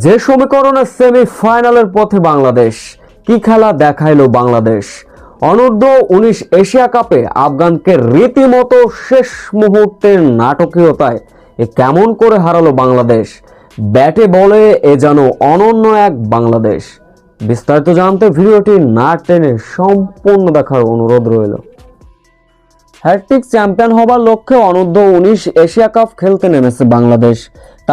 যে সমীকরণে সেমি ফাইনালের পথে বাংলাদেশ, কি খেলা দেখাইলো বাংলাদেশ? অনূর্ধ্ব উনিশ এশিয়া কাপে আফগানকে রীতিমতো শেষ মুহূর্তের নাটকীয়তায় এ কেমন করে হারালো বাংলাদেশ? ব্যাটে বলে এ যেন অনন্য এক বাংলাদেশ। বিস্তারিত জানতে ভিডিওটি না টেনে সম্পূর্ণ দেখার অনুরোধ রইল। হ্যাট্রিক চ্যাম্পিয়ন হবার লক্ষ্যে অনূর্ধ্ব উনিশ এশিয়া কাপ খেলতে নেমেছে বাংলাদেশ।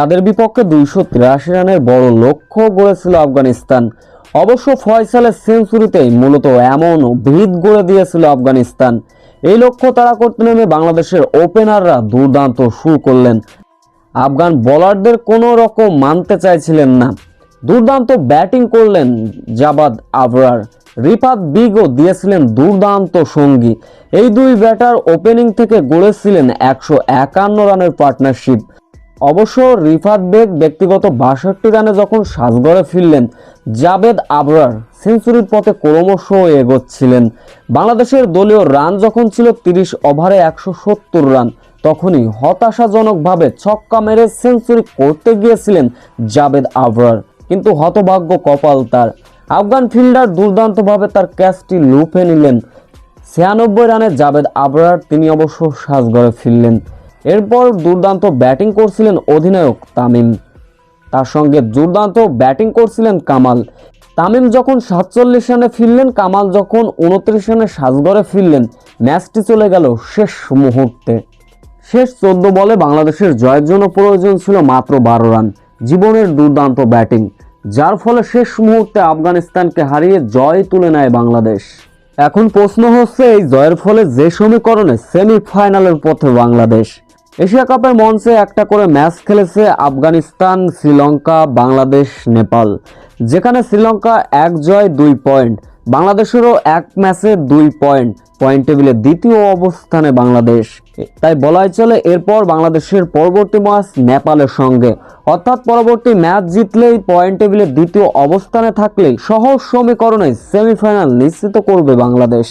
তাদের বিপক্ষে দুইশো তিরাশি রানের বড় লক্ষ্য গড়েছিল আফগানিস্তান। অবশ্য ফয়সালের সেঞ্চুরিতেই মূলত এমন ভিত গড়ে দিয়েছিল আফগানিস্তান। এই লক্ষ্য তারা করতে নেমে বাংলাদেশের ওপেনাররা দুর্দান্ত শুরু করলেন। আফগান বোলারদের কোনো রকম মানতে চাইছিলেন না। দুর্দান্ত ব্যাটিং করলেন জাবাদ আবরার। রিফাত বিগও দিয়েছিলেন দুর্দান্ত সঙ্গী। এই দুই ব্যাটার ওপেনিং থেকে গড়েছিলেন একশো একান্ন রানের পার্টনারশিপ। অবশ্য রিফাত বেগ ব্যক্তিগত বাষট্টি রানে যখন সাজগড়ে ফিরলেন, জাবেদ আবরার সেঞ্চুরির পথে ক্রমশ এগোচ্ছিলেন। বাংলাদেশের দলীয় রান যখন ছিল তিরিশ ওভারে একশো সত্তর রান, তখনই হতাশাজনকভাবে ছক্কা মেরে সেঞ্চুরি করতে গিয়েছিলেন জাবেদ আবরার। কিন্তু হতভাগ্য কপাল তার। আফগান ফিল্ডার দুর্দান্তভাবে তার ক্যাচটি লুফে নিলেন। ছিয়ানব্বই রানে জাবেদ আবরার, তিনি অবশ্য সাজগড়ে ফিরলেন। এরপর দুর্দান্ত ব্যাটিং করছিলেন অধিনায়ক তামিম। তার সঙ্গে দুর্দান্ত ব্যাটিং করছিলেন কামাল। তামিম যখন সাতচল্লিশ রানে ফিরলেন, কামাল যখন উনত্রিশ রানে সাজগড়ে ফিরলেন, ম্যাচটি চলে গেল শেষ মুহূর্তে। শেষ চোদ্দ বলে বাংলাদেশের জয়ের জন্য প্রয়োজন ছিল মাত্র বারো রান। জীবনের দুর্দান্ত ব্যাটিং, যার ফলে শেষ মুহূর্তে আফগানিস্তানকে হারিয়ে জয় তুলে নেয় বাংলাদেশ। এখন প্রশ্ন হচ্ছে, এই জয়ের ফলে যে সমীকরণে সেমিফাইনালের পথে বাংলাদেশ। এশিয়া কাপের মঞ্চে একটা করে ম্যাচ খেলেছে আফগানিস্তান, শ্রীলঙ্কা, বাংলাদেশ, নেপাল, যেখানে শ্রীলঙ্কা এক জয়, দুই পয়েন্ট। বাংলাদেশেরও এক ম্যাচে দুই পয়েন্ট। পয়েন্ট টেবিলে দ্বিতীয় অবস্থানে বাংলাদেশ। তাই বলাই চলে এরপর বাংলাদেশের পরবর্তী ম্যাচ নেপালের সঙ্গে। অর্থাৎ পরবর্তী ম্যাচ জিতলেই পয়েন্ট টেবিলে দ্বিতীয় অবস্থানে থাকলেই সহজ সমীকরণে সেমিফাইনাল নিশ্চিত করবে বাংলাদেশ।